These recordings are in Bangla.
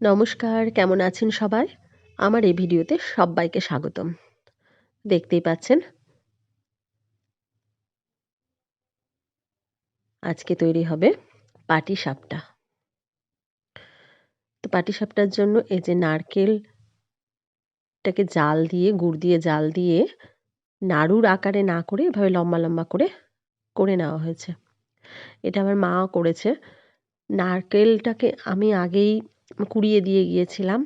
নমস্কার, কেমন আছেন সবাই? আমার এই ভিডিওতে সবাইকে স্বাগতম। দেখতেই পাচ্ছেন? আজকে তৈরি হবে পাটি সাপটা তো পাটি সাপটার জন্য এই যে নারকেলটাকে জাল দিয়ে, গুড় দিয়ে জাল দিয়ে নাড়ুর আকারে না করে এভাবে লম্বা লম্বা করে করে নেওয়া হয়েছে। এটা আমার মা করেছে। নারকেলটাকে আমি আগেই কুড়িয়ে দিয়ে গিয়েছিলাম।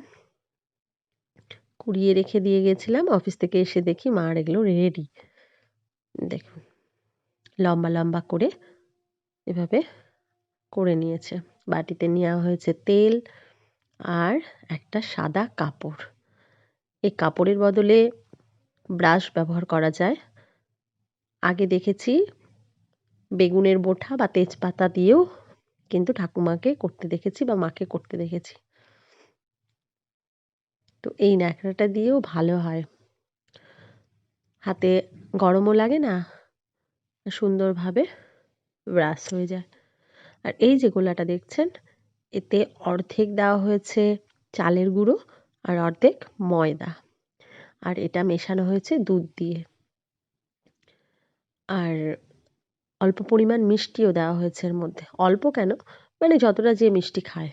কুড়িয়ে রেখে দিয়ে গেছিলাম অফিস থেকে এসে দেখি মার এগুলো রেডি দেখুন, লম্বা লম্বা করে এভাবে করে নিয়েছে। বাটিতে নেওয়া হয়েছে তেল আর একটা সাদা কাপড়। এই কাপড়ের বদলে ব্রাশ ব্যবহার করা যায়। আগে দেখেছি বেগুনের বোঠা বা তেজপাতা দিয়েও কিন্তু ঠাকুমাকে করতে দেখেছি বা মাকে করতে দেখেছি। তো এই ন্যাকড়াটা দিয়েও ভালো হয়। হাতে গরমও লাগে না, সুন্দরভাবে ব্রাশ হয়ে যায়। আর এই যে গোলাটা দেখছেন, এতে অর্ধেক দেওয়া হয়েছে চালের গুঁড়ো আর অর্ধেক ময়দা। আর এটা মেশানো হয়েছে দুধ দিয়ে। আর অল্প পরিমাণ মিষ্টিও দেওয়া হয়েছে এর মধ্যে। অল্প কেন? মানে যতটা যে মিষ্টি খায়।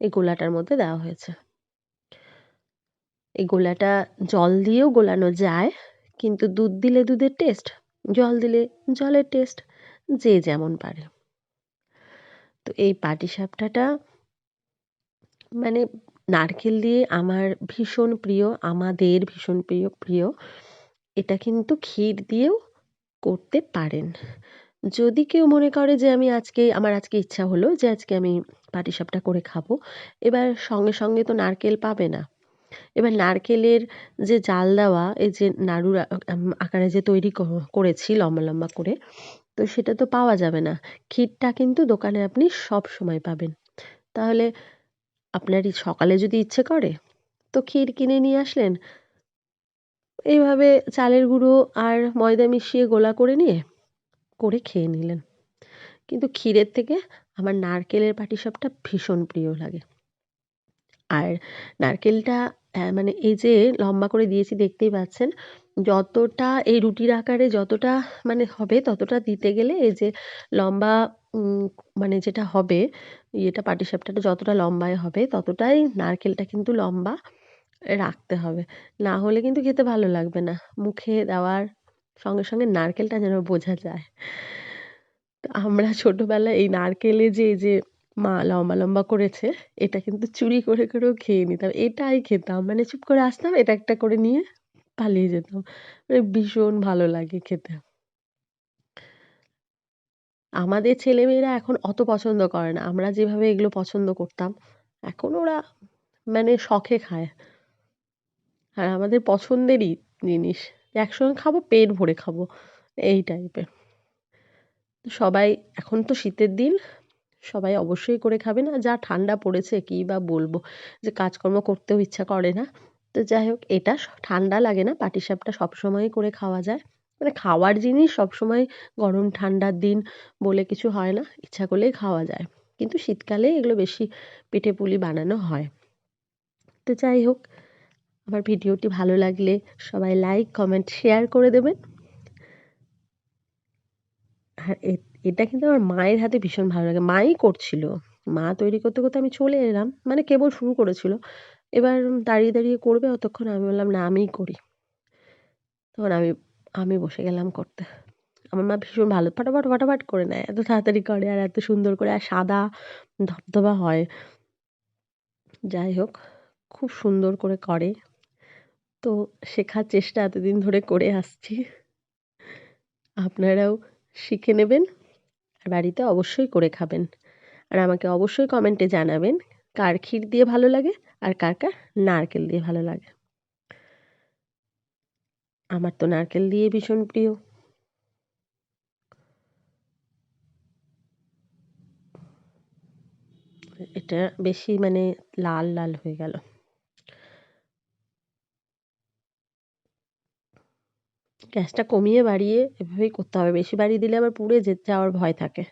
এই গোলাটার মধ্যে দেওয়া হয়েছে। এই গোলাটা জল দিয়েও গোলানো যায়, কিন্তু দুধ দিলে দুধের টেস্ট, জল দিলে জলের টেস্ট, যে যেমন পারে। তো এই পাটিসাপটাটা মানে নারকেল দিয়ে আমার ভীষণ প্রিয়, আমাদের ভীষণ প্রিয় প্রিয়। এটা কিন্তু ক্ষীর দিয়েও করতে পারেন। যদি কেউ মনে করে যে আমি আজকে, আমার আজকে ইচ্ছা হলো যে আজকে আমি পাটিসাপটা করে খাব, এবার সঙ্গে সঙ্গে তো নারকেল পাবে না। এবার নারকেলের যে জাল দেওয়া, এই যে নাড়ুর আকারে যে তৈরি করেছি লম্বা লম্বা করে, তো সেটা তো পাওয়া যাবে না। ক্ষীরটা কিন্তু দোকানে আপনি সব সময় পাবেন। তাহলে আপনার সকালে যদি ইচ্ছে করে, তো ক্ষীর কিনে নিয়ে আসলেন এইভাবে চালের গুঁড়ো আর ময়দা মিশিয়ে গোলা করে নিয়ে, করে খেয়ে নিলেন। কিন্তু ক্ষীরের থেকে আমার নারকেলের পাটিসাপটা ভীষণ প্রিয় লাগে। আর নারকেলটা মানে এই যে লম্বা করে দিয়েছি দেখতেই পাচ্ছেন, যতটা এই রুটির আকারে যতটা মানে হবে ততটা দিতে গেলে এই যে লম্বা মানে যেটা হবে, ইয়েটা পাটিসাপটাটা যতটা লম্বায় হবে ততটাই নারকেলটা কিন্তু লম্বা। রাখতে হবে। না হলে কিন্তু খেতে ভালো লাগবে না। মুখে দেওয়ার সঙ্গে সঙ্গে নারকেলটা যেন বোঝা যায়। তো আমরা ছোটোবেলায় এই নারকেলে যে যে মা লম্বা লম্বা করেছে, এটা কিন্তু চুরি করে করেও খেয়ে নিতাম। এটাই খেতাম। মানে চুপ করে আসতাম, এটা একটা করে নিয়ে পালিয়ে যেতাম। মানে ভীষণ ভালো লাগে খেতে। আমাদের ছেলেমেয়েরা এখন অত পছন্দ করে না। আমরা যেভাবে এগুলো পছন্দ করতাম, এখন ওরা মানে শখে খায়। আর আমাদের পছন্দেরই জিনিস। একসঙ্গে খাব, পেট ভরে খাব, এই টাইপের সবাই, এখন তো শীতের দিন, সবাই অবশ্যই করে খাবেন আর যা ঠান্ডা পড়েছে, কী বা বলব, যে কাজকর্ম করতেও ইচ্ছা করে না। তো যাই হোক, এটা ঠান্ডা লাগে না, পাটিসাপটা সবসময়ই করে খাওয়া যায়। মানে খাওয়ার জিনিস সবসময় গরম ঠান্ডার দিন বলে কিছু হয় না, ইচ্ছা করলেই খাওয়া যায়। কিন্তু শীতকালে এগুলো বেশি পিঠে পুলি বানানো হয়। তো যাই হোক আমার ভিডিওটি ভালো লাগলে সবাই লাইক কমেন্ট শেয়ার করে দেবেন। আর এটা কিন্তু আমার মায়ের হাতে ভীষণ ভালো লাগে। মাই করছিল। মা তৈরি করতে করতে আমি চলে এলাম। মানে কেবল শুরু করেছিল। এবার দাঁড়িয়ে দাঁড়িয়ে করবে, অতক্ষণ আমি বললাম, না, আমিই করি। তখন আমি আমি বসে গেলাম করতে। আমার মা ভীষণ ভালো, ফটাফট ফটাফট করে নেয়। এত তাড়াতাড়ি করে আর এত সুন্দর করে, আর সাদা ধবধবা হয়। যাই হোক, খুব সুন্দর করে করে তো শেখার চেষ্টা এতদিন ধরে করে আসছি। আপনারাও শিখে নেবেন আর বাড়িতে অবশ্যই করে খাবেন। আর আমাকে অবশ্যই কমেন্টে জানাবেন কার ক্ষীর দিয়ে ভালো লাগে আর কার কার নারকেল দিয়ে ভালো লাগে। আমার তো নারকেল দিয়ে ভীষণ প্রিয়। এটা বেশি মানে লাল লাল হয়ে গেল। গ্যাসটা কমিয়ে বাড়িয়ে এভাবেই করতে হবে। বেশি বাড়িয়ে দিলে আবার পুড়ে যাওয়ার ভয় থাকে।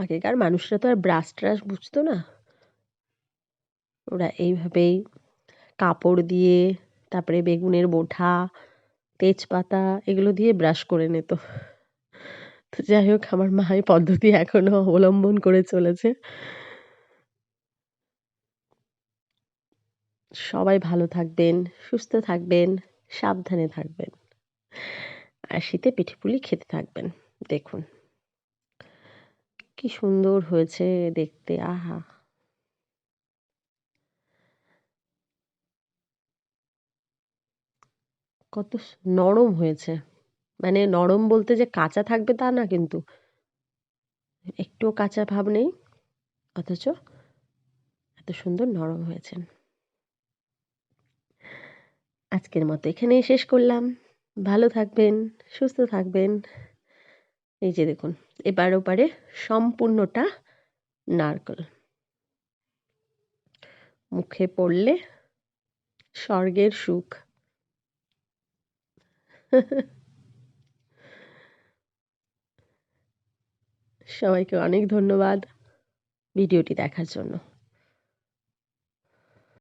আগেকার মানুষরা তো আর ব্রাশ ট্রাশ বুঝতো না। ওরা এইভাবেই কাপড় দিয়ে, তারপরে বেগুনের বোঠা, তেজপাতা এগুলো দিয়ে ব্রাশ করে নিত। তো যাই হোক, আমার মা এই পদ্ধতি এখনও অবলম্বন করে চলেছে। সবাই ভালো থাকবেন, সুস্থ থাকবেন, সাবধানে থাকবেন। আর শীতে পিঠে পুলি খেতে থাকবেন, দেখুন। কি সুন্দর হয়েছে দেখতে, আহা। কত নরম হয়েছে। মানে নরম বলতে যে কাঁচা থাকবে তা না কিন্তু। একটুও কাঁচা ভাব নেই, অথচ এত সুন্দর নরম হয়েছেন আজকের মতো এখানেই শেষ করলাম। ভালো থাকবেন, সুস্থ থাকবেন। এই যে দেখুন, এবার ওপারে সম্পূর্ণটা নারকল। মুখে পড়লে স্বর্গের সুখ। সবাইকে অনেক ধন্যবাদ ভিডিওটি দেখার জন্য।